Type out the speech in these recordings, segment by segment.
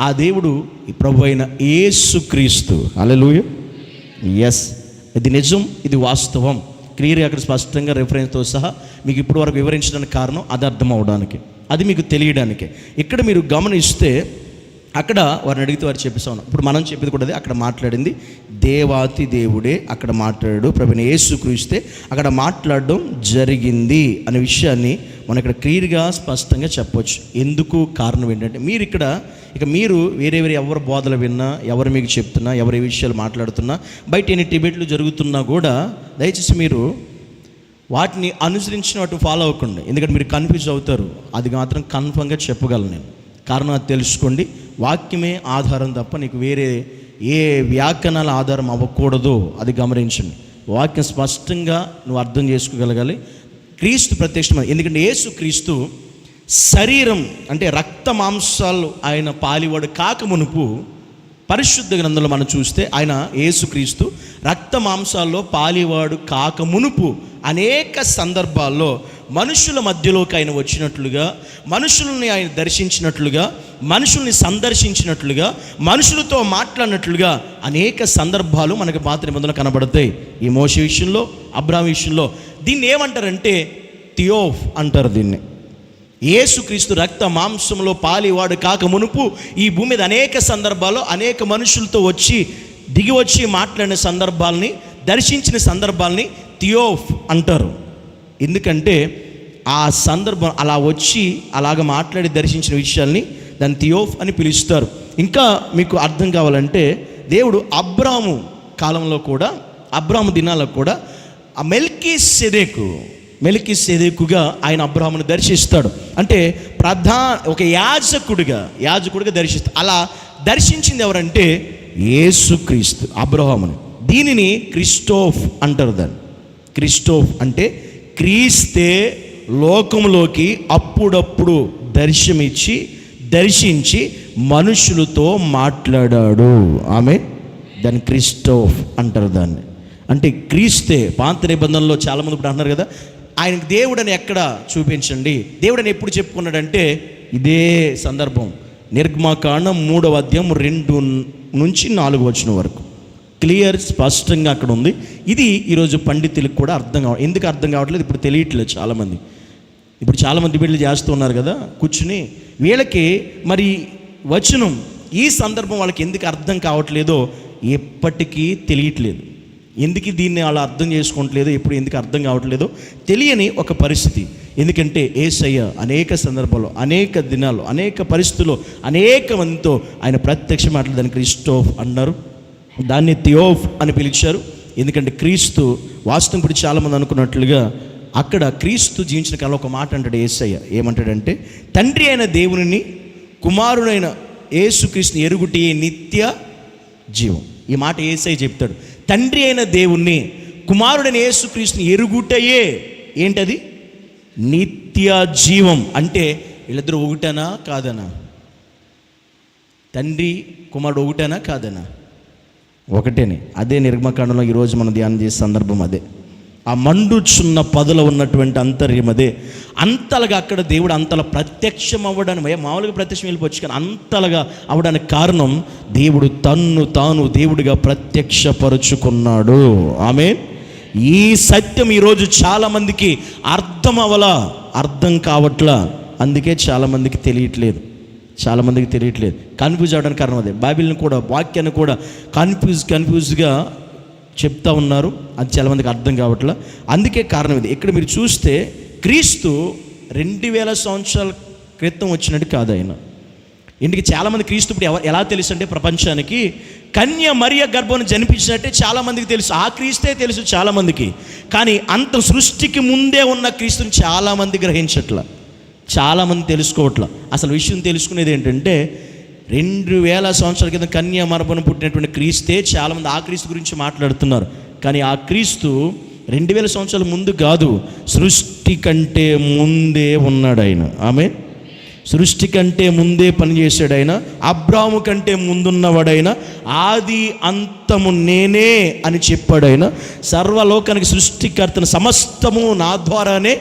ఆ దేవుడు ప్రభు అయిన యేసుక్రీస్తు అలెలుయ ఎస్ ఇది నిజం ఇది వాస్తవం. క్లియర్గా అక్కడ స్పష్టంగా రెఫరెన్స్తో సహా మీకు ఇప్పుడు వరకు వివరించడానికి కారణం అది అర్థం అవడానికి అది మీకు తెలియడానికి. ఇక్కడ మీరు గమనిస్తే అక్కడ వారిని అడిగితే వారు చెప్పేసాను ఇప్పుడు మనం చెప్పేది కూడా అక్కడ మాట్లాడింది. దేవాతి దేవుడే అక్కడ మాట్లాడాడు. ప్రభుని యేసు క్రీస్తే అక్కడ మాట్లాడడం జరిగింది అనే విషయాన్ని మనం ఇక్కడ క్లియర్గా స్పష్టంగా చెప్పొచ్చు. ఎందుకు కారణం ఏంటంటే మీరు ఇక్కడ ఇక మీరు వేరే వేరే ఎవరు బోధలు విన్నా ఎవరు మీకు చెప్తున్నా ఎవరి విషయాలు మాట్లాడుతున్నా బయట ఎన్ని టిబెట్లు జరుగుతున్నా కూడా దయచేసి మీరు వాటిని అనుసరించిన వాటి ఫాలో అవ్వకండి. ఎందుకంటే మీరు కన్ఫ్యూజ్ అవుతారు. అది మాత్రం కన్ఫర్మ్గా చెప్పగలను నేను. కారణం అది తెలుసుకోండి. వాక్యమే ఆధారం తప్ప నీకు వేరే ఏ వ్యాఖ్యానాల ఆధారం అవ్వకూడదు. అది గమనించండి. వాక్యం స్పష్టంగా నువ్వు అర్థం చేసుకోగలగాలి. క్రీస్తు ప్రత్యక్షమైన ఎందుకంటే యేసు క్రీస్తు శరీరం అంటే రక్త మాంసాలు ఆయన పాలివాడు కాక మునుపు పరిశుద్ధ గ్రంథంలో మనం చూస్తే ఆయన యేసుక్రీస్తు రక్త మాంసాల్లో పాలివాడు కాక మునుపు అనేక సందర్భాల్లో మనుషుల మధ్యలోకి ఆయన వచ్చినట్లుగా మనుషుల్ని ఆయన దర్శించినట్లుగా మనుషుల్ని సందర్శించినట్లుగా మనుషులతో మాట్లాడినట్లుగా అనేక సందర్భాలు మనకు పాత నిబంధనలు కనబడతాయి. ఈ మోస విషయంలో అబ్రాహం విషయంలో. దీన్ని ఏమంటారంటే థియోఫ్ అంటారు దీన్ని. యేసుక్రీస్తు రక్త మాంసంలో పాలివాడు కాక మునుపు ఈ భూమి మీద అనేక సందర్భాల్లో అనేక మనుషులతో వచ్చి దిగి వచ్చి మాట్లాడిన సందర్భాల్ని దర్శించిన సందర్భాల్ని థియోఫ్ అంటారు. ఎందుకంటే ఆ సందర్భం అలా వచ్చి అలాగ మాట్లాడి దర్శించిన విషయాల్ని దాన్ని థియోఫ్ అని పిలుస్తారు. ఇంకా మీకు అర్థం కావాలంటే దేవుడు అబ్రాము కాలంలో కూడా అబ్రాము దినాలకు కూడా ఆ మెల్కీ సెదేకు మెలికి సెదేకుగా ఆయన అబ్రాహ్మను దర్శిస్తాడు. అంటే ప్రధాన ఒక యాజకుడిగా యాజకుడిగా దర్శిస్తాడు అలా దర్శించింది ఎవరంటే యేసుక్రీస్తు అబ్రహాముని దీనిని క్రిస్టోఫ్ అంటారు దాన్ని. క్రిస్టోఫ్ అంటే క్రీస్తే లోకంలోకి అప్పుడప్పుడు దర్శనమిచ్చి దర్శించి మనుషులతో మాట్లాడాడు. ఆమె దాన్ని క్రిస్టోఫ్ అంటారు దాన్ని. అంటే క్రీస్తే పాంత నిబంధనలో చాలామంది ఇప్పుడు అంటున్నారు కదా ఆయనకు దేవుడని ఎక్కడ చూపించండి? దేవుడని ఎప్పుడు చెప్పుకున్నాడంటే ఇదే సందర్భం. నిర్గమాకాండం మూడవ అధ్యాయం రెండు నుంచి నాలుగు వచ్చిన వరకు. క్లియర్ స్పష్టంగా అక్కడ ఉంది. ఇది ఈరోజు పండితులకు కూడా అర్థం కావ ఎందుకు అర్థం కావట్లేదు? ఇప్పుడు తెలియట్లేదు చాలామంది. ఇప్పుడు చాలామంది డిబేట్లు చేస్తూ ఉన్నారు కదా కూర్చుని. వీళ్ళకి మరి వచనం ఈ సందర్భం వాళ్ళకి ఎందుకు అర్థం కావట్లేదో ఎప్పటికీ తెలియట్లేదు. ఎందుకు దీన్ని వాళ్ళు అర్థం చేసుకోవట్లేదో ఎప్పుడు ఎందుకు అర్థం కావట్లేదో తెలియని ఒక పరిస్థితి. ఎందుకంటే ఏసయ్య అనేక సందర్భాల్లో అనేక దినాలు అనేక పరిస్థితుల్లో అనేక మందితో ఆయన ప్రత్యక్ష మాటలు ఇష్టోఫ్ క్రిస్టోఫ్ అన్నారు. దాన్ని థియోఫ్ అని పిలిచారు. ఎందుకంటే క్రీస్తు వాస్తవం ఇప్పుడు చాలామంది అనుకున్నట్లుగా అక్కడ క్రీస్తు జీవించిన కాలం ఒక మాట అంటాడు ఏసయ్య. ఏమంటాడంటే తండ్రి అయిన దేవుని కుమారుడైన యేసుక్రీస్తుని ఎరుగుటి నిత్య జీవం. ఈ మాట ఏసయ్య చెప్తాడు. తండ్రి అయిన దేవుణ్ణి కుమారుడైన యేసుక్రీస్తుని ఎరుగుటయే. ఏంటది? నిత్య జీవం. అంటే వీళ్ళిద్దరు ఒకటనా కాదనా? తండ్రి కుమారుడు ఒకటేనా కాదనా? ఒకటేనే. అదే నిర్మకాండంలో ఈరోజు మనం ధ్యానం చేసే సందర్భం అదే. ఆ మండుచున్న పదుల ఉన్నటువంటి అంతర్యం అదే. అంతలుగా అక్కడ దేవుడు అంతలా ప్రత్యక్షం అవ్వడానికి మామూలుగా ప్రత్యక్షం వెళ్ళిపోవచ్చు కానీ అంతలుగా అవ్వడానికి కారణం దేవుడు తన్ను తాను దేవుడిగా ప్రత్యక్షపరుచుకున్నాడు. ఆమె ఈ సత్యం ఈరోజు చాలామందికి అర్థం అవలా అర్థం కావట్లా? అందుకే చాలామందికి తెలియట్లేదు. చాలామందికి తెలియట్లేదు. కన్ఫ్యూజ్ అవడానికి కారణం అదే. బైబిల్ని కూడా వాక్యాన్ని కూడా కన్ఫ్యూజ్ కన్ఫ్యూజ్గా చెప్తా ఉన్నారు. అది చాలామందికి అర్థం కావట్లా. అందుకే కారణం ఇది. ఇక్కడ మీరు చూస్తే క్రీస్తు రెండు వేల సంవత్సరాల క్రితం వచ్చినట్టు కాదు ఆయన. ఇంటికి చాలామంది క్రీస్తు ఇప్పుడు ఎవరు ఎలా తెలుసు అంటే ప్రపంచానికి? కన్య మరియ గర్భం జనిపించినట్టే చాలామందికి తెలుసు. ఆ క్రీస్తే తెలుసు చాలామందికి. కానీ అంత సృష్టికి ముందే ఉన్న క్రీస్తుని చాలామంది గ్రహించట్ల. చాలామంది తెలుసుకోవట్ల. అసలు విషయం తెలుసుకునేది ఏంటంటే రెండు వేల సంవత్సరాల కింద కన్యా పుట్టినటువంటి క్రీస్తే చాలామంది ఆ క్రీస్తు గురించి మాట్లాడుతున్నారు. కానీ ఆ క్రీస్తు రెండు వేల సంవత్సరాల ముందు కాదు సృష్టి కంటే ముందే ఉన్నాడు ఆయన. ఆమె సృష్టి కంటే ముందే పనిచేశాడు ఆయన. అబ్రాము కంటే ముందున్నవాడైన ఆది అంతము నేనే అని చెప్పాడు ఆయన. సర్వలోకానికి సృష్టికర్తన సమస్తము నా ద్వారానే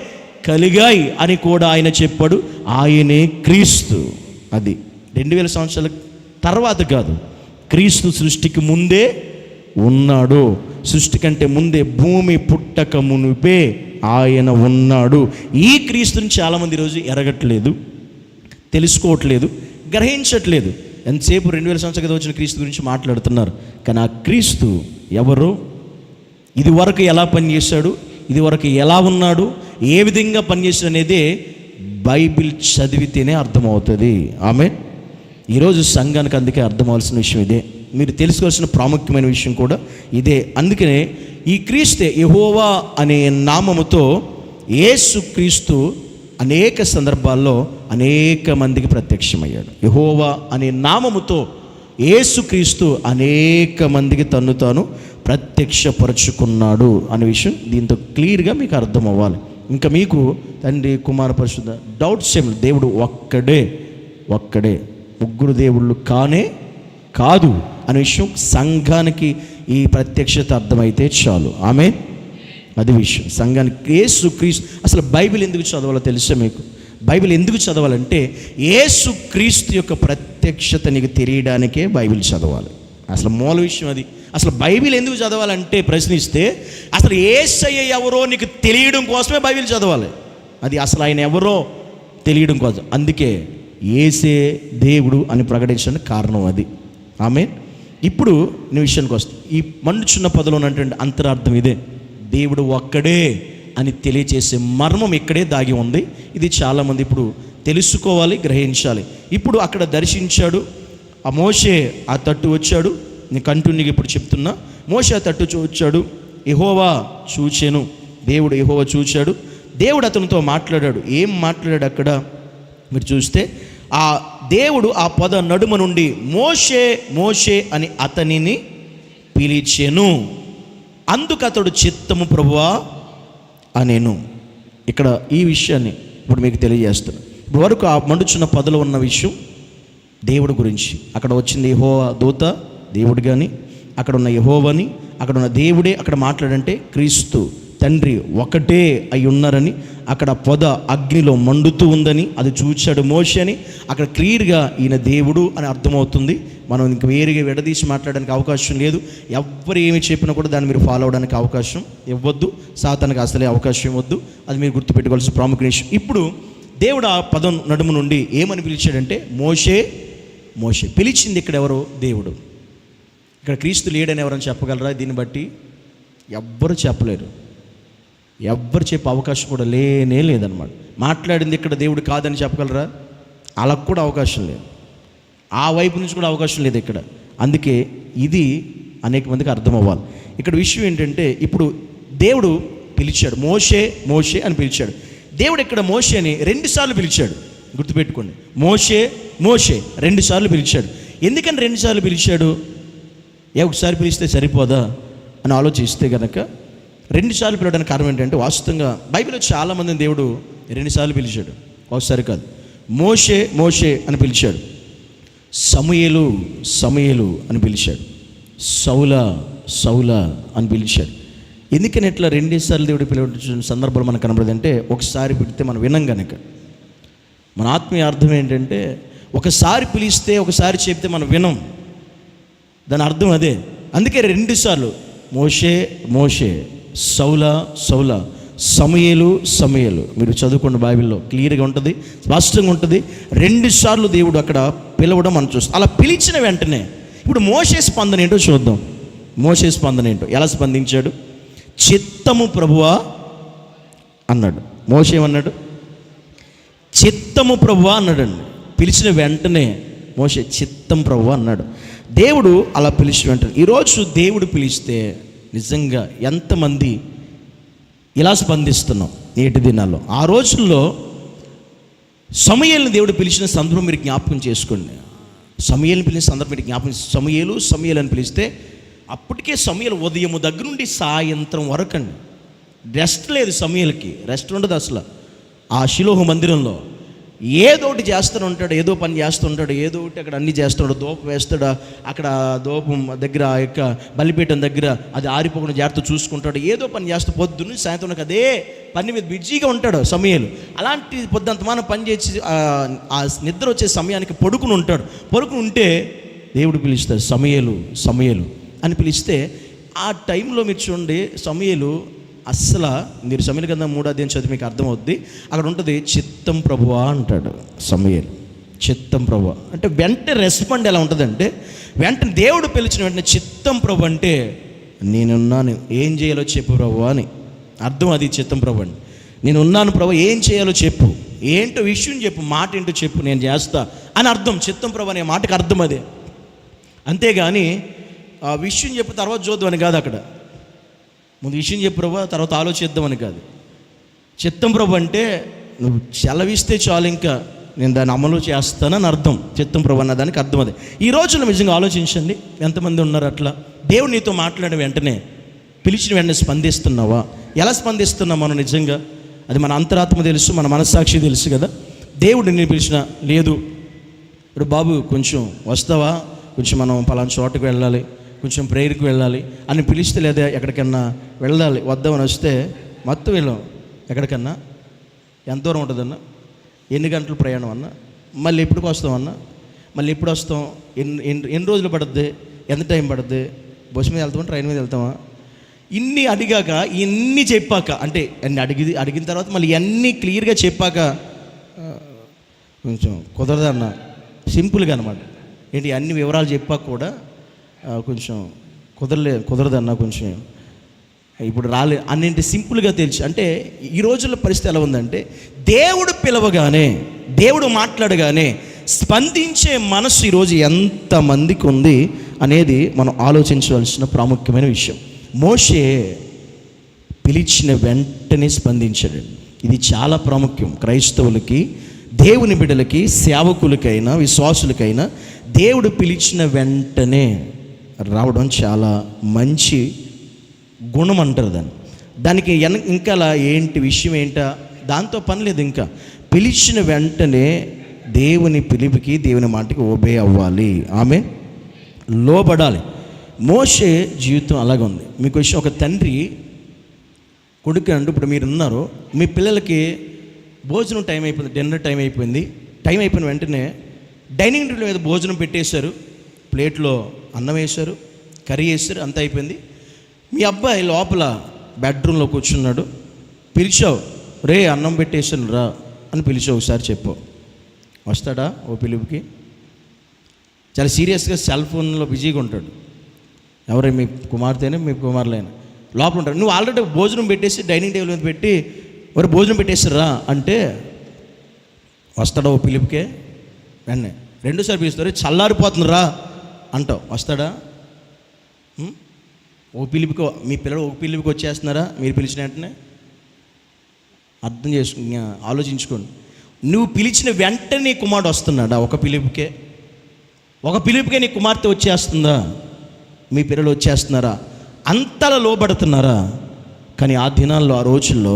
కలిగాయి అని కూడా ఆయన చెప్పాడు. ఆయనే క్రీస్తు. అది. రెండు వేల సంవత్సరాల తర్వాత కాదు. క్రీస్తు సృష్టికి ముందే ఉన్నాడు. సృష్టి కంటే ముందే భూమి పుట్టక మునిపే ఆయన ఉన్నాడు. ఈ క్రీస్తుని చాలామంది ఈరోజు ఎరగట్లేదు తెలుసుకోవట్లేదు గ్రహించట్లేదు. ఎంతసేపు రెండు వేల సంవత్సరాల వచ్చిన క్రీస్తు గురించి మాట్లాడుతున్నారు. కానీ ఆ క్రీస్తు ఎవరు? ఇది వరకు ఎలా పనిచేశాడు? ఇది వరకు ఎలా ఉన్నాడు? ఏ విధంగా పనిచేసాడు అనేది బైబిల్ చదివితేనే అర్థమవుతుంది. ఆమె ఈరోజు సంఘానికి అందుకే అర్థమవలసిన విషయం ఇదే. మీరు తెలుసుకోవాల్సిన ప్రాముఖ్యమైన విషయం కూడా ఇదే. అందుకనే ఈ క్రీస్తే యహోవా అనే నామముతో యేసు క్రీస్తు అనేక సందర్భాల్లో అనేక మందికి ప్రత్యక్షమయ్యాడు. యహోవా అనే నామముతో యేసుక్రీస్తు అనేక మందికి తన్ను తాను ప్రత్యక్షపరుచుకున్నాడు అనే విషయం దీంతో క్లియర్గా మీకు అర్థం అవ్వాలి ఇంకా మీకు తండ్రి కుమార పరిశుద్ధ డౌట్స్ ఏమి దేవుడు ఒక్కడే ఒక్కడే. ముగ్గురు దేవుళ్ళు కానే కాదు అనే విషయం సంఘానికి ఈ ప్రత్యక్షత అర్థమైతే చాలు. ఆమె అది విషయం. సంఘానికి ఏసు క్రీస్తు అసలు బైబిల్ ఎందుకు చదవాలో తెలుసా మీకు? బైబిల్ ఎందుకు చదవాలంటే ఏసు క్రీస్తు యొక్క ప్రత్యక్షత నీకు తెలియడానికే బైబిల్ చదవాలి. అసలు మూల విషయం అది. అసలు బైబిల్ ఎందుకు చదవాలంటే ప్రశ్నిస్తే అసలు ఏసయ్య ఎవరో నీకు తెలియడం కోసమే బైబిల్ చదవాలి. అది అసలు ఆయన ఎవరో తెలియడం కోసం. అందుకే ఏసే దేవుడు అని ప్రకటించడానికి కారణం అది. ఆమె ఇప్పుడు నీ విషయానికి వస్తా ఈ మండుచున్న పదలో ఉన్నటువంటి అంతరార్థం ఇదే. దేవుడు ఒక్కడే అని తెలియచేసే మర్మం ఇక్కడే దాగి ఉంది. ఇది చాలామంది ఇప్పుడు తెలుసుకోవాలి గ్రహించాలి. ఇప్పుడు అక్కడ దర్శించాడు ఆ మోషే ఆ తట్టు వచ్చాడు. నేను కంటిన్యూగా ఇప్పుడు చెప్తున్నా. మోషే ఆ తట్టు వచ్చాడు. ఎహోవా చూచాను. దేవుడు ఎహోవా చూచాడు. దేవుడు అతనితో మాట్లాడాడు. ఏం మాట్లాడాడు అక్కడ? మీరు చూస్తే ఆ దేవుడు ఆ పద నడుమ నుండి మోషే మోషే అని అతనిని పిలిచెను. అందుకు అతడు చిత్తము ప్రభువా అనేను. ఇక్కడ ఈ విషయాన్ని ఇప్పుడు మీకు తెలియజేస్తాను ఇప్పుడు వరకు ఆ మండుచున్న పదలో ఉన్న విషయం దేవుడి గురించి. అక్కడ వచ్చింది యహో దూత దేవుడు కానీ అక్కడ ఉన్న యహోవని అక్కడ ఉన్న దేవుడే అక్కడ మాట్లాడంటే క్రీస్తు తండ్రి ఒకటే అయి ఉన్నారని అక్కడ పొద అగ్నిలో మండుతూ ఉందని అది చూచాడు మోషి అని అక్కడ క్లియర్గా ఈయన దేవుడు అని అర్థమవుతుంది. మనం ఇంక వేరుగా విడదీసి మాట్లాడడానికి అవకాశం లేదు. ఎవ్వరు ఏమి చెప్పినా కూడా దాన్ని మీరు ఫాలో అవడానికి అవకాశం ఇవ్వద్దు. సాతానికి అసలే అవకాశం ఇవ్వద్దు. అది మీరు గుర్తుపెట్టుకోవాల్సిన ప్రాముఖ్యం ఇప్పుడు దేవుడు ఆ పదం నడుము నుండి ఏమని పిలిచాడంటే మోషే మోషే. పిలిచింది ఇక్కడ ఎవరు? దేవుడు. ఇక్కడ క్రీస్తు లేడని ఎవరైనా చెప్పగలరా? దీన్ని బట్టి ఎవ్వరు చెప్పలేరు. ఎవ్వరు చెప్పే అవకాశం కూడా లేనే లేదనమాట మాట్లాడింది ఇక్కడ దేవుడు కాదని చెప్పగలరా? అలా కూడా అవకాశం లేదు. ఆ వైపు నుంచి కూడా అవకాశం లేదు ఇక్కడ. అందుకే ఇది అనేక మందికి అర్థం అవ్వాలి. ఇక్కడ విషయం ఏంటంటే ఇప్పుడు దేవుడు పిలిచాడు. మోషే మోషే అని పిలిచాడు. దేవుడు ఇక్కడ మోషే అని రెండుసార్లు పిలిచాడు. గుర్తుపెట్టుకోండి. మోషే మోషే రెండుసార్లు పిలిచాడు. ఎందుకని రెండుసార్లు పిలిచాడు? ఏ ఒకసారి పిలిస్తే సరిపోదా అని ఆలోచిస్తే కనుక రెండుసార్లు పిలవడానికి కారణం ఏంటంటే వాస్తవంగా బైబిల్లో చాలామందిని దేవుడు రెండుసార్లు పిలిచాడు. ఒకసారి కాదు. మోషే మోషే అని పిలిచాడు. సమయలు సమయలు అని పిలిచాడు. సౌల సౌల అని పిలిచాడు. ఎందుకని ఇట్లా రెండేసార్లు దేవుడు పిలవడం సందర్భాలు మనకు కనబడదంటే ఒకసారి పిలితే మనం వినం కనుక మన ఆత్మీయ అర్థం ఏంటంటే ఒకసారి పిలిస్తే ఒకసారి చెప్తే మనం వినం. దాని అర్థం అదే. అందుకే రెండుసార్లు మోషే మోషే సౌల సౌల సమయలు సమయలు. మీరు చదువుకోండి బైబిల్లో. క్లియర్గా ఉంటుంది స్పష్టంగా ఉంటుంది. రెండు సార్లు దేవుడు అక్కడ పిలవడం మనం చూస్తాం. అలా పిలిచిన వెంటనే ఇప్పుడు మోసే స్పందన ఏంటో చూద్దాం. మోసే స్పందన ఏంటో? ఎలా స్పందించాడు? చిత్తము ప్రభువా అన్నాడు. మోసేమన్నాడు అన్నాడు చిత్తము ప్రభువా అన్నాడండి. పిలిచిన వెంటనే మోసే చిత్తం ప్రభు అన్నాడు. దేవుడు అలా పిలిచిన వెంటనే ఈరోజు దేవుడు పిలిస్తే నిజంగా ఎంతమంది ఇలా స్పందిస్తున్నాం నేటి దినాల్లో. ఆ రోజుల్లో సమయాలను దేవుడు పిలిచిన సందర్భం మీరు జ్ఞాపకం చేసుకోండి. సమయాలను పిలిచిన సందర్భం మీరు జ్ఞాపకం సమయాలు సమయాలు అని పిలిస్తే అప్పటికే సమయాలు ఉదయము దగ్గర నుండి సాయంత్రం వరకు అండి రెస్ట్ లేదు సమయాలకి రెస్ట్ ఉండదు అసలు. ఆ శిలోహ మందిరంలో ఏదో ఒకటి చేస్తూనే ఉంటాడు ఏదో పని చేస్తుంటాడు ఏదో ఒకటి అక్కడ అన్ని చేస్తాడు దోప వేస్తాడు అక్కడ దోపం దగ్గర ఆ యొక్క బలిపీఠం దగ్గర అది ఆరిపోకుండా జాగ్రత్త చూసుకుంటాడు ఏదో పని చేస్తూ పొద్దున్న సాయంత్రం అదే పని మీద బిజీగా ఉంటాడు సమయాలు. అలాంటి పొద్దంతమానం పని చేసి ఆ- ఆ నిద్ర వచ్చే సమయానికి పడుకుని ఉంటాడు. పడుకుని ఉంటే దేవుడు పిలుస్తాడు సమయలు సమయలు అని పిలిస్తే ఆ టైంలో మీరు చూడండి సమయలు అస్సలు మీరు సమయల కింద మూడో అధ్యాయం చదివి మీకు అర్థమవుద్ది. అక్కడ ఉంటుంది చిత్తం ప్రభువా అంటాడు సమయలు. చిత్తం ప్రభు అంటే వెంటనే రెస్పాండ్ ఎలా ఉంటుందంటే వెంటనే దేవుడు పిలిచిన వెంటనే చిత్తం ప్రభు అంటే నేనున్నాను ఏం చేయాలో చెప్పు ప్రభు అని. అర్థం అది చిత్తం ప్రభు అని నేను ఉన్నాను ప్రభు ఏం చేయాలో చెప్పు. ఏంటో విషయం చెప్పు మాట ఏంటో చెప్పు నేను చేస్తా అని అర్థం. చిత్తం ప్రభు అనే మాటకు అర్థం అదే. అంతేగాని ఆ విషయం చెప్పు తర్వాత చూద్దామని కాదు అక్కడ. ముందు విషయం చెప్పు ప్రభా తర్వాత ఆలోచిద్దామని కాదు. చిత్తం ప్రభు అంటే నువ్వు సెలవిస్తే చాలు ఇంకా నేను దాన్ని అమలు చేస్తానని అర్థం. చిత్తం ప్రభు అన్న దానికి అర్థం అదే. ఈ రోజున నిజంగా ఆలోచించండి. ఎంతమంది ఉన్నారు అట్లా? దేవుడు నీతో మాట్లాడిన వెంటనే పిలిచిన వెంటనే స్పందిస్తున్నావా? ఎలా స్పందిస్తున్నావు మనం నిజంగా? అది మన అంతరాత్మ తెలుసు మన మనస్సాక్షి తెలుసు కదా. దేవుడు నేను పిలిచిన లేదు ఇప్పుడు బాబు కొంచెం వస్తావా? కొంచెం మనం పలానా చోటకు వెళ్ళాలి. కొంచెం ప్రేయర్కి వెళ్ళాలి. అని పిలిస్తే లేదా ఎక్కడికన్నా వెళ్ళాలి. వద్దామని వస్తే మొత్తం వెళ్ళాం. ఎక్కడికన్నా? ఎంత దూరం ఉంటుందన్నా? ఎన్ని గంటల ప్రయాణం అన్నా? మళ్ళీ ఎప్పటికి వస్తామన్నా మళ్ళీ ఎప్పుడు వస్తాం? ఎన్ని ఎన్ని ఎన్ని రోజులు పడుద్ది? ఎంత టైం పడుద్ది? బస్సు మీద వెళ్తామా? ట్రైన్ మీద వెళ్తామా? ఇన్ని అడిగాక ఇన్ని చెప్పాక అంటే అన్ని అడిగి అడిగిన తర్వాత మళ్ళీ అన్నీ క్లియర్గా చెప్పాక కొంచెం కుదరదన్న. సింపుల్గా అనమాట ఏంటి? అన్ని వివరాలు చెప్పాక కూడా కొంచెం కుదరలే కుదరదన్న కొంచెం. ఇప్పుడు రాలే అన్నింటి సింపుల్గా తెలిసి అంటే ఈ రోజుల్లో పరిస్థితి ఎలా ఉందంటే దేవుడు పిలవగానే దేవుడు మాట్లాడగానే స్పందించే మనసు ఈరోజు ఎంతమందికి ఉంది అనేది మనం ఆలోచించవలసిన ప్రాముఖ్యమైన విషయం. మోషే పిలిచిన వెంటనే స్పందించాడు. ఇది చాలా ప్రాముఖ్యం. క్రైస్తవులకి దేవుని బిడ్డలకి సేవకులకైనా విశ్వాసులకైనా దేవుడు పిలిచిన వెంటనే రావడం చాలా మంచి గుణం అంటారు దాన్ని. దానికి ఎన ఇంకా అలా ఏంటి విషయం ఏంటా? దాంతో పని లేదు ఇంకా. పిలిచిన వెంటనే దేవుని పిలిపికి దేవుని మాటకి ఓబే అవ్వాలి. ఆమె లోబడాలి. మోసే జీవితం అలాగే ఉంది. మీకు వచ్చి ఒక తండ్రి కొడుకు అంటూ ఇప్పుడు మీరు ఉన్నారు. మీ పిల్లలకి భోజనం టైం అయిపోయింది డిన్నర్ టైం అయిపోయింది. టైం అయిపోయిన వెంటనే డైనింగ్ టేబుల్ మీద భోజనం పెట్టేశారు. ప్లేట్లో అన్నం వేశారు కర్రీ వేశారు అంత అయిపోయింది. మీ అబ్బాయి లోపల బెడ్రూమ్లో కూర్చున్నాడు. పిలిచావు రే అన్నం పెట్టేసాను రా అని పిలిచావు ఒకసారి చెప్పు. వస్తాడా ఓ పిలుపుకి? చాలా సీరియస్గా సెల్ ఫోన్లో బిజీగా ఉంటాడు. ఎవరే మీ కుమార్తెనే మీ కుమారులైనా? లోపల ఉంటాడు. నువ్వు ఆల్రెడీ భోజనం పెట్టేసి డైనింగ్ టేబుల్ మీద పెట్టి మరి భోజనం పెట్టేసారా అంటే వస్తాడా ఓ పిలుపుకే? వెన్నే రెండోసారి పిలుస్తారు చల్లారిపోతుంది రా అంటావు వస్తాడా? ఓ పిలుపుకి మీ పిల్లలు ఓ పిలుపుకి వచ్చేస్తున్నారా? మీరు పిలిచిన వెంటనే? అర్థం చేసుకు ఆలోచించుకోండి. నువ్వు పిలిచిన వెంటనే కుమారుడు వస్తున్నాడా ఒక పిలుపుకే? ఒక పిలుపుకే నీ కుమార్తె వచ్చేస్తుందా? మీ పిల్లలు వచ్చేస్తున్నారా? అంతలా లోబడుతున్నారా? కానీ ఆ దినాల్లో ఆ రోజుల్లో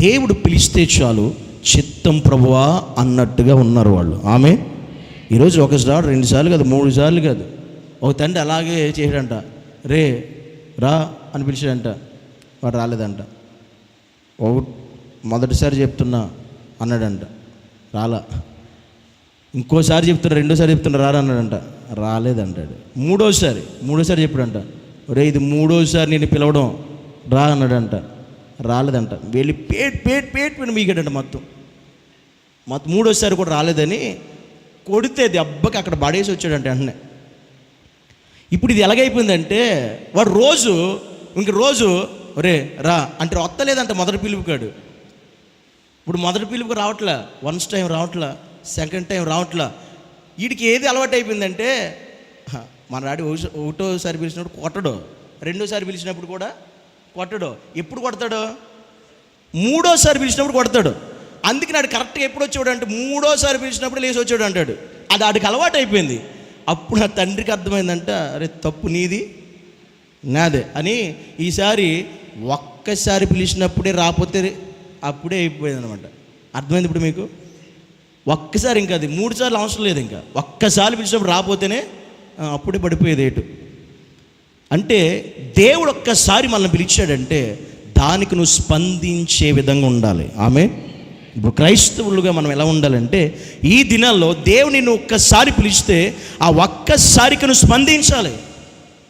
దేవుడు పిలిస్తే చాలు చిత్తం ప్రభువా అన్నట్టుగా ఉన్నారు వాళ్ళు. ఆమె ఈరోజు ఒకసారి రెండు సార్లు కాదు మూడు సార్లు కాదు. ఒక తండ్రి అలాగే చేశాడంట. రే రా అని పిలిచాడంట. వాడు రాలేదంట. ఒక మొదటిసారి చెప్తున్నా అన్నాడంట. రాలా. ఇంకోసారి చెప్తున్నా రెండోసారి చెప్తున్నా రారా అన్నాడంట. రాలేదంటాడు. మూడోసారి మూడోసారి చెప్పాడంట. రే ఇది మూడోసారి నేను పిలవడం రా అన్నాడంట. రాలేదంట. వెళ్ళి పేట్ పేట్ పేట్ మీకేటంట మొత్తం. మొత్తం మూడోసారి కూడా రాలేదని కొడితే దెబ్బకి అక్కడ పడేసి వచ్చాడంటే వెంటనే. ఇప్పుడు ఇది ఎలాగైపోయిందంటే వాడు రోజు ఇంక రోజు ఒరే రా అంటే వస్తలేదంట మొదటి పిలుపుకాడు. ఇప్పుడు మొదటి పిలుపుకి రావట్లే వన్స్ టైం రావట్లా సెకండ్ టైం రావట్లా. వీడికి ఏది అలవాటు అయిపోయిందంటే మన డాడీ ఒకటోసారి పిలిచినప్పుడు కొట్టడు. రెండోసారి పిలిచినప్పుడు కూడా కొట్టడు. ఎప్పుడు కొడతాడు? మూడోసారి పిలిచినప్పుడు కొడతాడు. అందుకే నాడు కరెక్ట్గా ఎప్పుడు వచ్చాడు అంటే మూడోసారి పిలిచినప్పుడు లేచి వచ్చాడు అంటాడు. అది ఆడికి అలవాటు అయిపోయింది. అప్పుడు నా తండ్రికి అర్థమైందంట అరే తప్పు నీది నాదే అని ఈసారి ఒక్కసారి పిలిచినప్పుడే రాకపోతే అప్పుడే అయిపోయింది అనమాట అర్థమైంది ఇప్పుడు మీకు? ఒక్కసారి ఇంకా అది మూడు సార్లు అవసరం లేదు ఇంకా. ఒక్కసారి పిలిచినప్పుడు రాకపోతేనే అప్పుడే పడిపోయేది ఏటు. అంటే దేవుడు ఒక్కసారి మనల్ని పిలిచాడంటే దానికి నువ్వు స్పందించే విధంగా ఉండాలి. ఆమె ఇప్పుడు క్రైస్తవులుగా మనం ఎలా ఉండాలంటే ఈ దినాల్లో దేవుని నువ్వు ఒక్కసారి పిలిస్తే ఆ ఒక్కసారికి నువ్వు స్పందించాలి.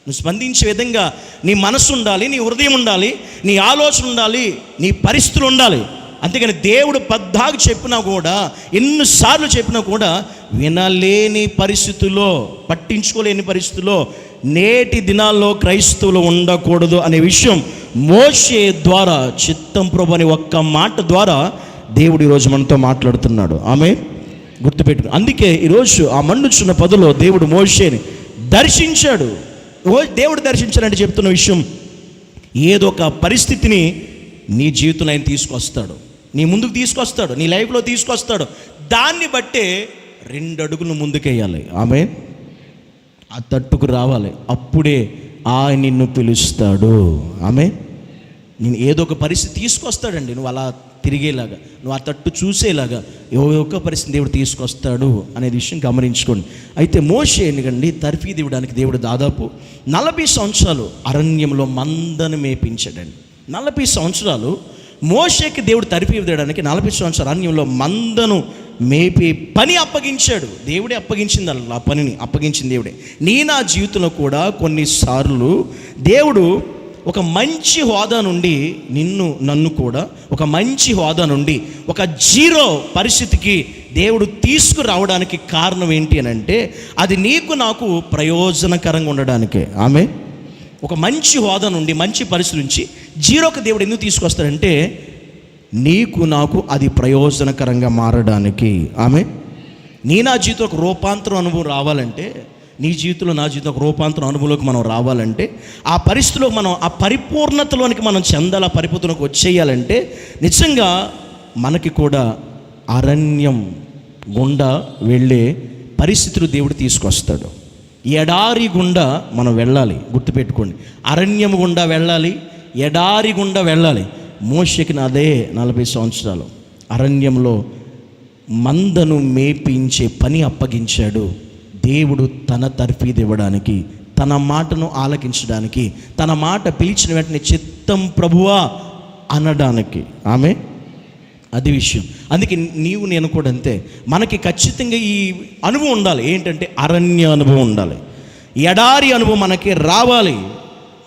నువ్వు స్పందించే విధంగా నీ మనసు ఉండాలి నీ హృదయం ఉండాలి నీ ఆలోచన ఉండాలి నీ పరిస్థితులు ఉండాలి. అంతేగాని దేవుడు పద్దాకు చెప్పినా కూడా ఎన్నిసార్లు చెప్పినా కూడా వినలేని పరిస్థితుల్లో పట్టించుకోలేని పరిస్థితుల్లో నేటి దినాల్లో క్రైస్తవులు ఉండకూడదు అనే విషయం మోషే ద్వారా చిత్తం ప్రభు అనే ఒక్క మాట ద్వారా దేవుడు ఈరోజు మనతో మాట్లాడుతున్నాడు. ఆమె గుర్తుపెట్టు అందుకే ఈరోజు ఆ మండుచున్న పదులో దేవుడు మోషేని దర్శించాడు. ఓ దేవుడు దర్శించాలంటే చెప్తున్న విషయం ఏదో ఒక పరిస్థితిని నీ జీవితంలో ఆయన తీసుకొస్తాడు. నీ ముందుకు తీసుకొస్తాడు నీ లైఫ్లో తీసుకొస్తాడు. దాన్ని బట్టే రెండు అడుగులు ముందుకేయాలి. ఆమె ఆ తట్టుకు రావాలి. అప్పుడే ఆయన నిన్ను పిలుస్తాడు. ఆమె నేను ఏదో ఒక పరిస్థితి తీసుకొస్తాడండి. నువ్వు అలా తిరిగేలాగా నువ్వు ఆ తట్టు చూసేలాగా ఏ ఒక పరిస్థితి దేవుడు తీసుకొస్తాడు అనే విషయం గమనించుకోండి. అయితే మోషే ఎందుకండి తర్ఫీదు ఇవ్వడానికి దేవుడు దాదాపు నలభై సంవత్సరాలు అరణ్యంలో మందను మేపించాడండి. నలభై సంవత్సరాలు మోషేకి దేవుడు తరిపి ఇవ్వడానికి నలభై సంవత్సరాలు అరణ్యంలో మందను మేపి పని అప్పగించాడు. దేవుడే అప్పగించింది అలా ఆ పనిని అప్పగించింది దేవుడే. నీ నా జీవితంలో కూడా కొన్నిసార్లు దేవుడు ఒక మంచి హోదా నుండి నిన్ను నన్ను కూడా ఒక మంచి హోదా నుండి ఒక జీరో పరిస్థితికి దేవుడు తీసుకురావడానికి కారణం ఏంటి అని అంటే అది నీకు నాకు ప్రయోజనకరంగా ఉండడానికే. ఆమె ఒక మంచి హోదా నుండి మంచి పరిస్థితి నుంచి జీరోకి దేవుడు ఎందుకు తీసుకొస్తాడంటే నీకు నాకు అది ప్రయోజనకరంగా మారడానికి. ఆమె నీ నా జీవితం ఒక రూపాంతరం అనుభవం రావాలంటే నీ జీవితంలో నా జీవితం ఒక రూపాంతరం అనుభవంలోకి మనం రావాలంటే ఆ పరిస్థితిలో మనం ఆ పరిపూర్ణతలోనికి మనం చెందాల పరిపూర్ణకు వచ్చేయాలంటే నిజంగా మనకి కూడా అరణ్యం గుండా వెళ్ళే పరిస్థితులు దేవుడు తీసుకొస్తాడు. ఎడారి గుండా మనం వెళ్ళాలి గుర్తుపెట్టుకోండి. అరణ్యం గుండా వెళ్ళాలి ఎడారి గుండా వెళ్ళాలి. మోషకి అదే నలభై సంవత్సరాలు. అరణ్యంలో మందను మేపించే పని అప్పగించాడు దేవుడు తన తర్ఫీదు ఇవ్వడానికి తన మాటను ఆలకించడానికి తన మాట పిలిచిన వెంటనే చిత్తం ప్రభువా అనడానికి. ఆమె? అది విషయం. అందుకే నీవు నేను కూడా అంతే. మనకి ఖచ్చితంగా ఈ అనుభవం ఉండాలి. ఏంటంటే అరణ్య అనుభవం ఉండాలి. ఎడారి అనుభవం మనకి రావాలి.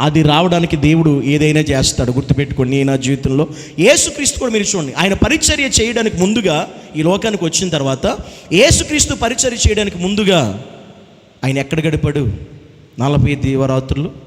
అది రావడానికి దేవుడు ఏదైనా చేస్తాడు. గుర్తుపెట్టుకోండి నేను నా జీవితంలో ఏసుక్రీస్తు కూడా మీరు చూడండి. ఆయన పరిచర్య చేయడానికి ముందుగా ఈ లోకానికి వచ్చిన తర్వాత ఏసుక్రీస్తు పరిచర్య చేయడానికి ముందుగా ఆయన ఎక్కడ గడిపాడు? నలభై దీవరాత్రులు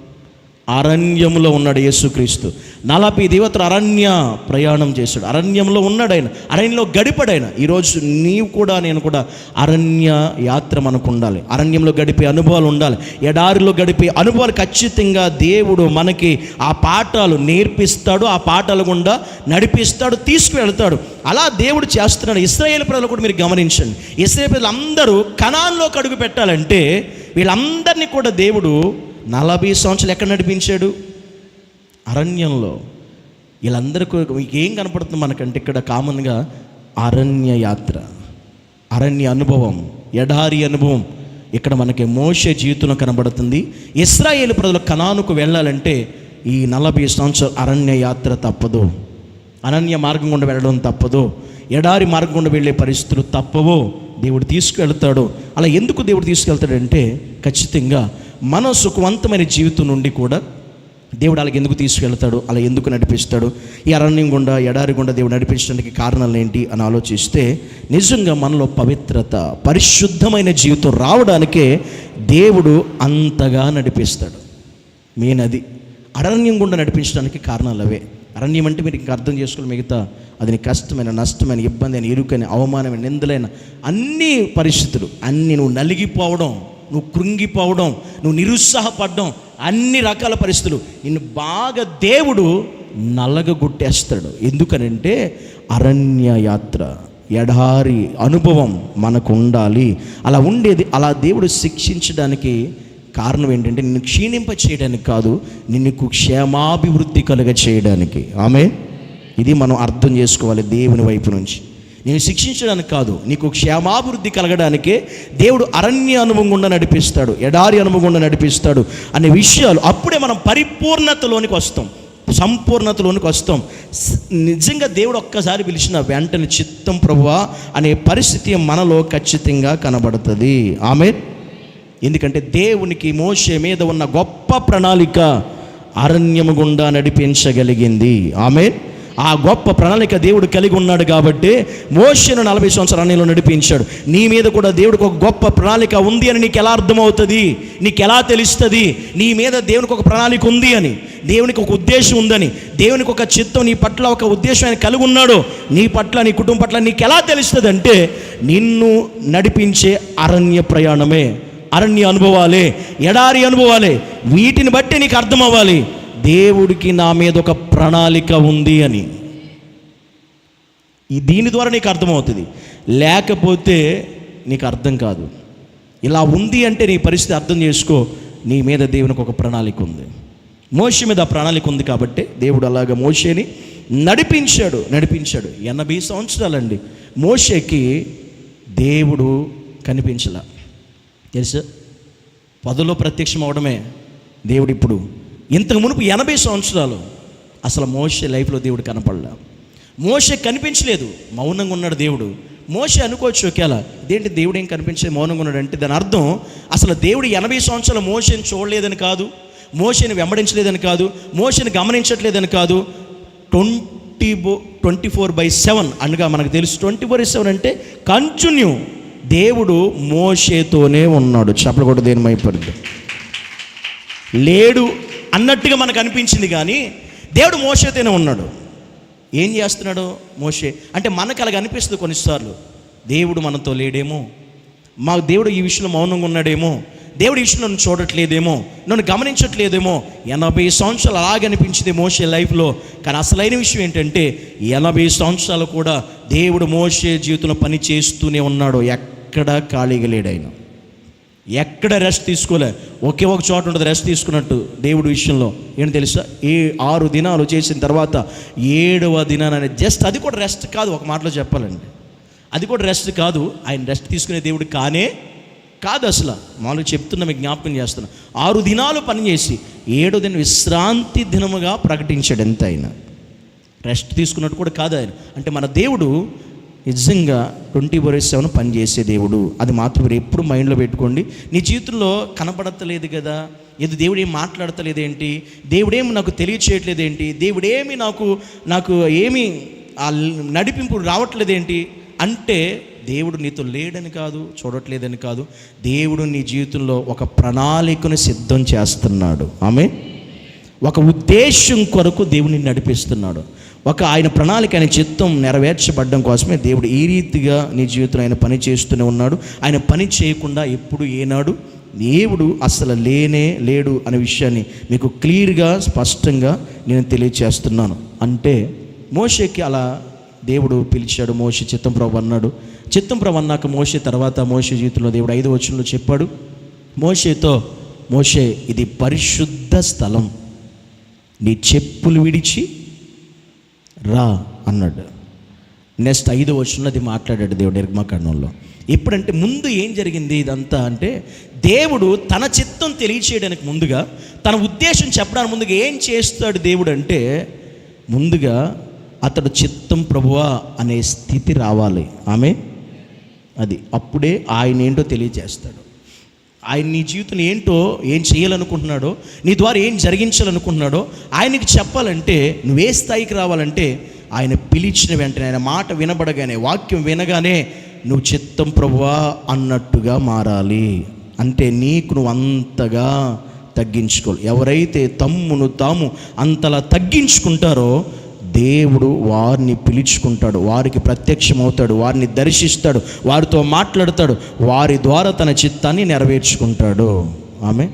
అరణ్యంలో ఉన్నాడు యేసుక్రీస్తు. నలభై దేవతలు అరణ్య ప్రయాణం చేశాడు. అరణ్యంలో ఉన్నాడు ఆయన. అరణ్యంలో గడిపాడు ఆయన. ఈరోజు నీవు కూడా నేను కూడా అరణ్య యాత్ర మనకు ఉండాలి. అరణ్యంలో గడిపే అనుభవాలు ఉండాలి. ఎడారిలో గడిపే అనుభవాలు ఖచ్చితంగా దేవుడు మనకి ఆ పాఠాలు నేర్పిస్తాడు. ఆ పాఠాలు గుండా నడిపిస్తాడు తీసుకువెళ్తాడు. అలా దేవుడు చేస్తున్నాడు. ఇస్రాయేల్ ప్రజలు కూడా మీరు గమనించండి. ఇస్రాయేల్ ప్రజలు అందరూ కణాల్లో కడుగు పెట్టాలంటే వీళ్ళందరినీ కూడా దేవుడు నలభై సంవత్సరాలు ఎక్కడ నడిపించాడు? అరణ్యంలో. వీళ్ళందరికీ ఏం కనపడుతుంది మనకంటే ఇక్కడ కామన్గా? అరణ్య యాత్ర. అరణ్య అనుభవం. ఎడారి అనుభవం. ఇక్కడ మనకి మోషే జీవితంలో కనబడుతుంది. ఇస్రాయేల్ ప్రజలు కణానుకు వెళ్ళాలంటే ఈ నలభై సంవత్సరాల అరణ్య యాత్ర తప్పదు. అనన్య మార్గం గుండా వెళ్ళడం తప్పదు. ఎడారి మార్గం గుండా వెళ్ళే పరిస్థితులు తప్పవో. దేవుడు తీసుకెళ్తాడు. అలా ఎందుకు దేవుడు తీసుకెళ్తాడంటే ఖచ్చితంగా మన సుఖవంతమైన జీవితం నుండి కూడా దేవుడు అలాగ ఎందుకు తీసుకెళ్తాడు అలా ఎందుకు నడిపిస్తాడు ఈ అరణ్యం గుండా ఎడారి గుండా దేవుడు నడిపించడానికి కారణాలు ఏంటి అని ఆలోచిస్తే నిజంగా మనలో పవిత్రత పరిశుద్ధమైన జీవితం రావడానికే దేవుడు అంతగా నడిపిస్తాడు. మెయిన్ అది. అరణ్యం గుండా నడిపించడానికి కారణాలు అవే. అరణ్యం అంటే మీరు ఇంకా అర్థం చేసుకోవాలి మిగతా. అది నీ కష్టమైన నష్టమైన ఇబ్బంది అయిన ఇరుకైన అవమానమైన నిందలైన అన్ని పరిస్థితులు. అన్ని నువ్వు నలిగిపోవడం నువ్వు కృంగిపోవడం నువ్వు నిరుత్సాహపడడం అన్ని రకాల పరిస్థితులు. నిన్ను బాగా దేవుడు నలగగొట్టేస్తాడు. ఎందుకనంటే అరణ్య యాత్ర ఎడారి అనుభవం మనకు ఉండాలి. అలా ఉండేది అలా దేవుడు శిక్షించడానికి కారణం ఏంటంటే నిన్ను క్షీణింప చేయడానికి కాదు నిన్ను క్షేమాభివృద్ధి కలుగ చేయడానికి. ఆమె ఇది మనం అర్థం చేసుకోవాలి దేవుని వైపు నుంచి. నేను శిక్షించడానికి కాదు నీకు క్షేమాభివృద్ధి కలగడానికే దేవుడు అరణ్య అనుభవం నడిపిస్తాడు ఎడారి అనుభవం నడిపిస్తాడు అనే విషయాలు అప్పుడే మనం పరిపూర్ణతలోనికి వస్తాం. సంపూర్ణతలోనికి వస్తాం. నిజంగా దేవుడు ఒక్కసారి పిలిచిన వెంటనే చిత్తం ప్రభువా అనే పరిస్థితి మనలో ఖచ్చితంగా కనబడుతుంది. ఆమె ఎందుకంటే దేవునికి మోసే మీద ఉన్న గొప్ప ప్రణాళిక అరణ్యము గుండా నడిపించగలిగింది. ఆమె ఆ గొప్ప ప్రణాళిక దేవుడు కలిగి ఉన్నాడు కాబట్టి మోషను నలభై సంవత్సరాల అరణ్యంలో నడిపించాడు. నీ మీద కూడా దేవుడికి ఒక గొప్ప ప్రణాళిక ఉంది అని నీకు ఎలా అర్థమవుతుంది? నీకు ఎలా తెలుస్తుంది? నీ మీద దేవునికి ఒక ప్రణాళిక ఉంది అని దేవునికి ఒక ఉద్దేశం ఉందని దేవునికి ఒక చిత్తం నీ పట్ల ఒక ఉద్దేశం ఆయన కలిగి ఉన్నాడు. నీ పట్ల నీ కుటుంబం పట్ల నీకు ఎలా తెలుస్తుంది అంటే నిన్ను నడిపించే అరణ్య ప్రయాణమే. అరణ్య అనుభవాలే ఎడారి అనుభవాలే వీటిని బట్టి నీకు అర్థం అవ్వాలి దేవుడికి నా మీద ఒక ప్రణాళిక ఉంది అని. ఈ దీని ద్వారా నీకు అర్థమవుతుంది. లేకపోతే నీకు అర్థం కాదు. ఇలా ఉంది అంటే నీ పరిస్థితి అర్థం చేసుకో నీ మీద దేవునికి ఒక ప్రణాళిక ఉంది. మోషి మీద ప్రణాళిక ఉంది కాబట్టి దేవుడు అలాగ మోషేని నడిపించాడు నడిపించాడు. ఎనభై సంవత్సరాలండి. మోషేకి దేవుడు కనిపించలా. తెలుసా? పదులో ప్రత్యక్షం అవడమే దేవుడు ఇప్పుడు ఇంతకు మునుపు ఎనభై సంవత్సరాలు అసలు మోషే లైఫ్లో దేవుడు కనపడలే. మోసే కనిపించలేదు మౌనంగా ఉన్నాడు దేవుడు. మోసే అనుకోవచ్చు ఒకేలా ఇదేంటి దేవుడు ఏం కనిపించే మౌనంగా ఉన్నాడు అంటే దాని అర్థం అసలు దేవుడు ఎనభై సంవత్సరాలు మోసని చూడలేదని కాదు మోషని వెంబడించలేదని కాదు మోసని గమనించట్లేదని కాదు. ట్వంటీ బో ట్వంటీ ఫోర్ బై సెవెన్ అనగా మనకు తెలుసు. ట్వంటీ ఫోర్ సెవెన్ అంటే కంటిన్యూ దేవుడు మోషేతోనే ఉన్నాడు. చెప్పలు కూడా దేని మైపడింది లేడు అన్నట్టుగా మనకు అనిపించింది కానీ దేవుడు మోషేతోనే ఉన్నాడు. ఏం చేస్తున్నాడు మోషే? అంటే మనకు అలాగ అనిపిస్తుంది కొన్నిసార్లు. దేవుడు మనతో లేడేమో. మా దేవుడు ఈ విషయంలో మౌనంగా ఉన్నాడేమో. దేవుడు విషయం నన్ను చూడట్లేదేమో నన్ను గమనించట్లేదేమో ఎనభై సంవత్సరాలు అలాగే అనిపించింది లైఫ్లో. కానీ అసలైన విషయం ఏంటంటే ఎనభై సంవత్సరాలు కూడా దేవుడు మోసే జీవితంలో పని చేస్తూనే ఉన్నాడు. ఎక్కడా ఖాళీగా లేడాయన ఎక్కడ రెస్ట్ తీసుకోలే. ఒకే ఒక చోట ఉంటుంది రెస్ట్ తీసుకున్నట్టు దేవుడి విషయంలో. ఏంటి తెలుసా? ఏ ఆరు దినాలు చేసిన తర్వాత ఏడవ దినాన జస్ట్ అది కూడా రెస్ట్ కాదు ఒక మాటలో చెప్పాలండి అది కూడా రెస్ట్ కాదు ఆయన రెస్ట్ తీసుకునే దేవుడు కానే కాదు అసలు. మామూలుగా చెప్తున్నా మీకు జ్ఞాపకం చేస్తున్నా. ఆరు దినాలు పనిచేసి ఏడో దిన విశ్రాంతి దినముగా ప్రకటించాడు ఎంత ఆయన రెస్ట్ తీసుకున్నట్టు కూడా కాదు ఆయన. అంటే మన దేవుడు నిజంగా ట్వంటీ ఫోర్ సెవెన్ పనిచేసే దేవుడు. అది మాత్రం మీరు ఎప్పుడు మైండ్లో పెట్టుకోండి. నీ జీవితంలో కనపడతలేదు కదా? ఇది దేవుడు ఏం మాట్లాడతలేదేంటి దేవుడేమి నాకు తెలియచేయట్లేదేంటి దేవుడేమి నాకు నాకు ఏమి ఆ నడిపింపు రావట్లేదేంటి అంటే దేవుడు నీతో లేడని కాదు చూడట్లేదని కాదు. దేవుడు నీ జీవితంలో ఒక ప్రణాళికను సిద్ధం చేస్తున్నాడు. ఆమె ఒక ఉద్దేశం కొరకు దేవుడిని నడిపిస్తున్నాడు. ఒక ఆయన ప్రణాళిక ఆయన చిత్తం నెరవేర్చబడడం కోసమే దేవుడు ఈ రీతిగా నీ జీవితంలో ఆయన పని చేస్తూనే ఉన్నాడు. ఆయన పని చేయకుండా ఎప్పుడు ఏనాడు దేవుడు అసలు లేనే లేడు అనే విషయాన్ని మీకు క్లియర్గా స్పష్టంగా నేను తెలియచేస్తున్నాను. అంటే మోషేకి అలా దేవుడు పిలిచాడు మోష చిత్తం ప్రభు అన్నాడు చిత్తం ప్రవన్నాక మోసే మోషే తర్వాత మోషే జీవితంలో దేవుడు ఐదు వచనంలో చెప్పాడు. మోషేతో మోషే ఇది పరిశుద్ధ స్థలం. నీ చెప్పులు విడిచి రా అన్నాడు. నెక్స్ట్ ఐదో అది మాట్లాడాడు దేవుడు నిర్మాకాండంలో ఎప్పుడంటే ముందు ఏం జరిగింది ఇదంతా అంటే దేవుడు తన చిత్తం తెలియచేయడానికి ముందుగా తన ఉద్దేశం చెప్పడానికి ముందుగా ఏం చేస్తాడు దేవుడు అంటే ముందుగా అతడు చిత్తం ప్రభువా అనే స్థితి రావాలి. ఆమె అది. అప్పుడే ఆయన ఏంటో తెలియజేస్తాడు. ఆయన నీ జీవితం ఏంటో ఏం చేయాలనుకుంటున్నాడో నీ ద్వారా ఏం జరిగించాలనుకుంటున్నాడో ఆయనకి చెప్పాలంటే నువ్వే స్థాయికి రావాలంటే ఆయన పిలిచిన వెంటనే ఆయన మాట వినబడగానే వాక్యం వినగానే నువ్వు చిత్తం ప్రభువా అన్నట్టుగా మారాలి. అంటే నీకు నువ్వు అంతగా తగ్గించుకోవాలి. ఎవరైతే తమ్మును తాము అంతలా తగ్గించుకుంటారో దేవుడు వారిని పిలుచుకుంటాడు వారికి ప్రత్యక్షమవుతాడు వారిని దర్శిస్తాడు వారితో మాట్లాడతాడు వారి ద్వారా తన చిత్తాన్ని నెరవేర్చుకుంటాడు. ఆమె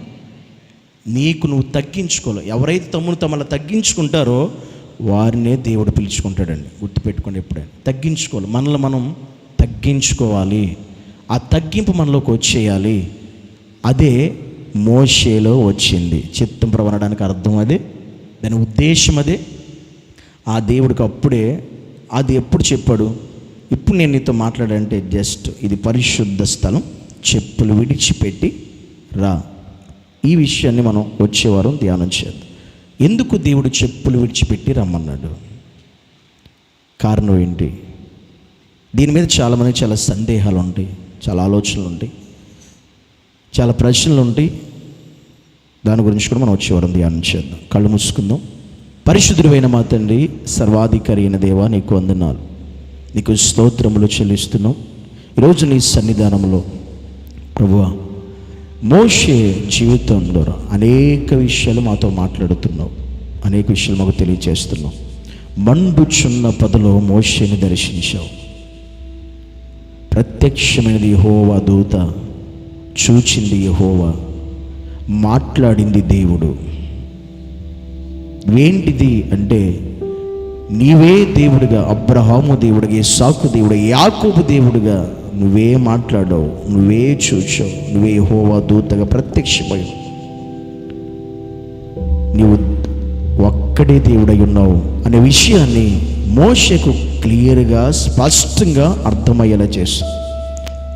నీకు నువ్వు తగ్గించుకోవాలి. ఎవరైతే తమ్మును తమలా తగ్గించుకుంటారో వారినే దేవుడు పిలుచుకుంటాడండి. గుర్తుపెట్టుకోండి ఎప్పుడైనా. తగ్గించుకోవాలి. మనల్ని మనం తగ్గించుకోవాలి. ఆ తగ్గింపు మనలోకి వచ్చేయాలి. అదే మోషేలో వచ్చింది. చిత్తం ప్రవనడానికి అర్థం అదే. దాని ఉద్దేశం అదే. ఆ దేవుడికి అప్పుడే అది ఎప్పుడు చెప్పాడు? ఇప్పుడు నేను నీతో మాట్లాడంటే జస్ట్ ఇది పరిశుద్ధ స్థలం. చెప్పులు విడిచిపెట్టి రా. ఈ విషయాన్ని మనం వచ్చేవారం ధ్యానం చేద్దాం. ఎందుకు దేవుడు చెప్పులు విడిచిపెట్టి రమ్మన్నాడు? కారణం ఏంటి? దీని మీద చాలామంది చాలా సందేహాలు ఉంటాయి చాలా ఆలోచనలు ఉంటాయి చాలా ప్రశ్నలు ఉంటాయి. దాని గురించి కూడా మనం వచ్చేవారం ధ్యానం చేద్దాం. కళ్ళు మూసుకుందాం. పరిశుద్ధుడైన మా తండ్రి సర్వాధికారి అయిన దేవా నీకు వందనాలు. నీకు స్తోత్రములు చెల్లిస్తున్నాం. ఈరోజు నీ సన్నిధానంలో ప్రభువా మోషే జీవితంలో అనేక విషయాలు మాతో మాట్లాడుతున్నావు. అనేక విషయాలు మాకు తెలియజేస్తున్నావు. మండుచున్న పదలో మోషేని దర్శించావు. ప్రత్యక్షమైనది యహోవా దూత చూచింది యహోవా మాట్లాడింది దేవుడు. ఏంటిది అంటే నీవే దేవుడిగా అబ్రహాము దేవుడిగా సాకు దేవుడు యాకోబు దేవుడిగా నువ్వే మాట్లాడావు నువ్వే చూచావు నువ్వే హోవా దూతగా ప్రత్యక్షమయ్యావు. నీవు ఒక్కడే దేవుడై ఉన్నావు అనే విషయాన్ని మోషకు క్లియర్గా స్పష్టంగా అర్థమయ్యేలా చేస్తావు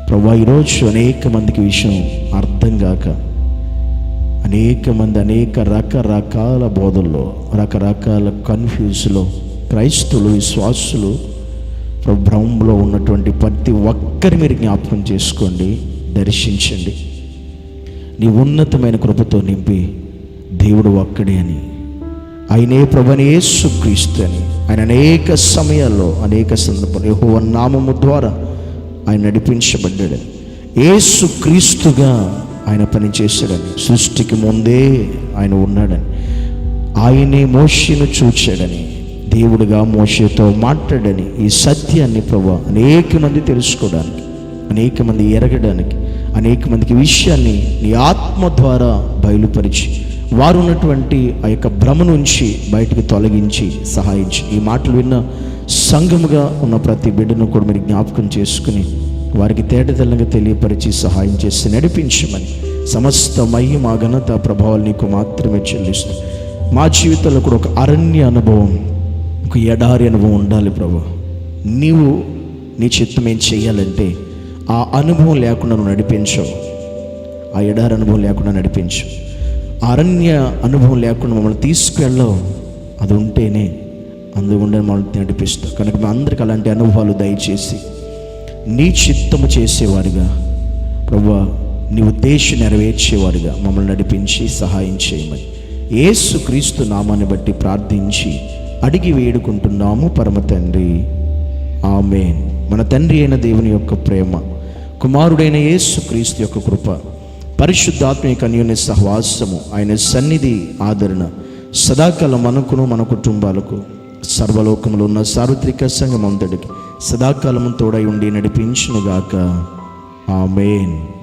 ప్రభా ఈరోజు అనేక మందికి విషయం అర్థం కాక అనేక మంది అనేక రకరకాల బోధల్లో రకరకాల కన్ఫ్యూజ్లో క్రైస్తులు విశ్వాసులు భ్రమంలో ఉన్నటువంటి ప్రతి ఒక్కరి మీరు జ్ఞాపకం చేసుకోండి దర్శించండి. నీ ఉన్నతమైన కృపతో నింపి దేవుడు ఒక్కడే అని. ఆయనే ప్రభుని యేసుక్రీస్తు అని. ఆయన అనేక సమయాల్లో అనేక సందర్భాలు యహో నామము ద్వారా ఆయన నడిపించబడ్డాడు. ఏసుక్రీస్తుగా ఆయన పని చేశాడని. సృష్టికి ముందే ఆయన ఉన్నాడని. ఆయనే మోషను చూచాడని. దేవుడిగా మోషతో మాట్లాడని. ఈ సత్యాన్ని ప్రభు అనేక మంది తెలుసుకోవడానికి అనేక మంది ఎరగడానికి అనేక మందికి విషయాన్ని నీ ఆత్మ ద్వారా బయలుపరిచి వారు ఉన్నటువంటి ఆ యొక్క భ్రమ నుంచి బయటికి తొలగించి సహాయించి. ఈ మాటలు విన్న సంఘముగా ఉన్న ప్రతి బిడ్డను కూడా మీరు జ్ఞాపకం చేసుకుని వారికి తేటతెల్లంగా తెలియపరిచి సహాయం చేసి నడిపించమని సమస్త మహిమ ఘనత ప్రభావాలు నీకు మాత్రమే చెల్లిస్తూ మా జీవితంలో కూడా ఒక అరణ్య అనుభవం ఒక ఎడారి అనుభవం ఉండాలి ప్రభు. నీవు నీ చిత్తం ఏం చేయాలంటే ఆ అనుభవం లేకుండా నువ్వు నడిపించవు ఆ ఎడారి అనుభవం లేకుండా నడిపించు. ఆ అరణ్య అనుభవం లేకుండా మమ్మల్ని తీసుకెళ్ళవు. అది ఉంటేనే అందుగుండే మమ్మల్ని నడిపిస్తావు. కనుక మా అందరికి అలాంటి అనుభవాలు దయచేసి నీ చిత్తము చేసేవారుగా ప్రభు నీ ఉద్దేశం నెరవేర్చేవారుగా మమ్మల్ని నడిపించి సహాయం చేయమని. ఏసు క్రీస్తు నామాన్ని బట్టి ప్రార్థించి అడిగి వేడుకుంటున్నాము పరమ తండ్రి. ఆమెన్. మన తండ్రి అయిన దేవుని యొక్క ప్రేమ కుమారుడైన యేసు క్రీస్తు యొక్క కృప పరిశుద్ధాత్మిక అన్యోన్య సహవాసము ఆయన సన్నిధి ఆదరణ సదాకాలం మనకును మన కుటుంబాలకు సర్వలోకములో ఉన్న సార్వత్రిక సంఘం అంతటికి సదాకాలము తోడై ఉండి నడిపించునుగాక. ఆమెన్.